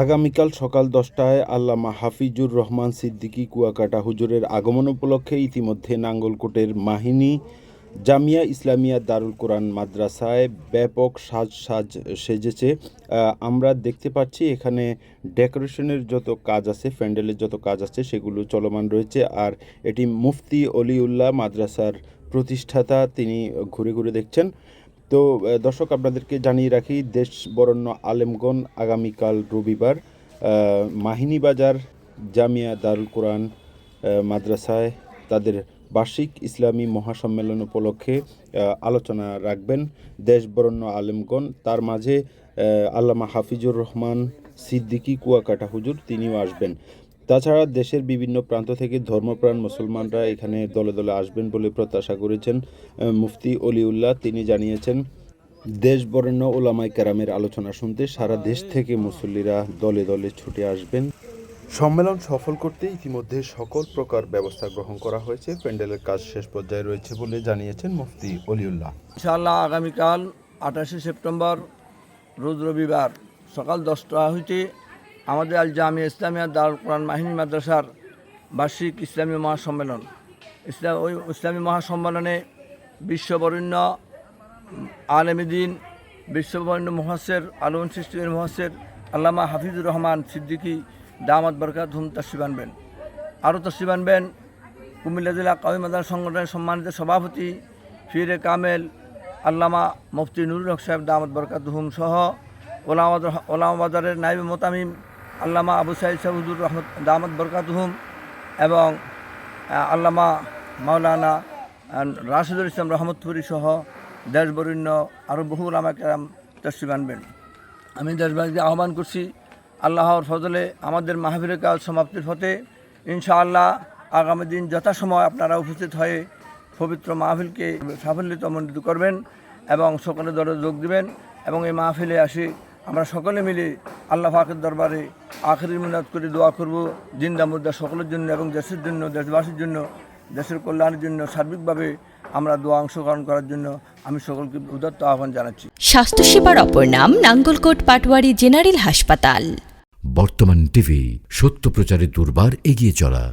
আগামীকাল সকাল দশটায় আল্লামা হাফিজুর রহমান সিদ্দিকী কুয়াকাটা হুজুরের আগমন উপলক্ষে ইতিমধ্যে নাঙ্গলকোটের মাহিনী জামিয়া ইসলামিয়া দারুল কোরআন মাদ্রাসায় ব্যাপক সাজ সাজ সেজেছে। আমরা দেখতে পাচ্ছি এখানে ডেকোরেশনের যত কাজ আছে, প্যান্ডেলের যত কাজ আছে, সেগুলো চলমান রয়েছে। আর এটি মুফতি অলিউল্লাহ মাদ্রাসার প্রতিষ্ঠাতা, তিনি ঘুরে ঘুরে দেখছেন। তো দর্শক, আপনাদেরকে জানিয়ে রাখি, দেশ বরণ্য আলেমগণ আগামীকাল রবিবার মাহিনীবাজার জামিয়া দারুল কোরআন মাদ্রাসায় তাদের বার্ষিক ইসলামী মহাসম্মেলন উপলক্ষে আলোচনা রাখবেন দেশ বরণ্য আলেমগণ। তার মাঝে আল্লামা হাফিজুর রহমান সিদ্দিকী কুয়াকাটা হুজুর, তিনিও আসবেন। তাছাড়া দেশের বিভিন্ন প্রান্ত থেকে ধর্মপ্রাণ মুসলমানরা এখানে দলে দলে আসবেন বলে প্রত্যাশা করেছেন মুফতি অলিউল্লাহ। তিনি জানিয়েছেন দেশ বরেণ্য ওলামাই কেরামের আলোচনা শুনতে সারা দেশ থেকে মুসল্লিরা দলে দলে ছুটে আসবেন। সম্মেলন সফল করতে ইতিমধ্যে সকল প্রকার ব্যবস্থা গ্রহণ করা হয়েছে। প্যান্ডেলের কাজ শেষ পর্যায়ে রয়েছে বলে জানিয়েছেন মুফতি অলিউল্লাহ। ইনশাআল্লাহ আগামীকাল আঠাশে সেপ্টেম্বর রোজ রবিবার সকাল দশটা হইতে আমাদের আল জামিয়া ইসলামিয়া দারুল কোরআন মাহিনী মাদ্রাসার বার্ষিক ইসলামী মহাসম্মেলন। ইসলাম ওই ইসলামী মহাসম্মেলনে বিশ্ববরেণ্য আলমদিন বিশ্ববরণ্য মহাসের আলোন সৃষ্টির মহাসের আল্লামা হাফিজুর রহমান সিদ্দিকী দামাত বরকাত হুম তসিব আনবেন। আরও তসিব আনবেন কুমিল্লা জেলা কাউমি মাদার সংগঠনের সম্মানিত সভাপতি ফিরে কামেল, আল্লামা মুফতি নুরুল হক সাহেব দামদ বরকাত হুম সহ ওলামাবাজারের নাইব মোতামিম আল্লামা আবু সাইদ সাহুদুর রহমত দামদ বরকাত হুম এবং আল্লামা মাওলানা রাশিদুল ইসলাম রহমতপুরি সহ দেশবরণ্য আরও বহু ওলামা কেরাম তসিব আনবেন। আমি দেশবাসীকে আহ্বান করছি, আল্লাহর ফজলে আমাদের মাহফিলের কাজ সমাপ্তির পথে ইনশাআল্লাহ আগামী দিন যথাসময় আপনারা উপস্থিত হয়ে পবিত্র মাহফিলকে সাফল্যতমণ্ডিত করবেন এবং সকলে দলে যোগ দিবেন এবং এই মাহফিলে আসি আমরা সকলে মিলে আল্লাহ পাকের দরবারে আখেরি মিনাত করে দোয়া করব জিন্দা মুদ্রা সকলের জন্য এবং দেশের জন্য দেশবাসীর জন্য দেশের কল্যাণের জন্য সার্বিকভাবে আমরা দোয়া অংশগ্রহণ করার জন্য আমি সকলকে উদাত্ত আহ্বান জানাচ্ছি। স্বাস্থ্যসেবার অপর নাম নাঙ্গলকোট পাটওয়ারি জেনারেল হাসপাতাল। বর্তমান টিভি সত্য প্রচারে দুর্বার এগিয়ে চলা।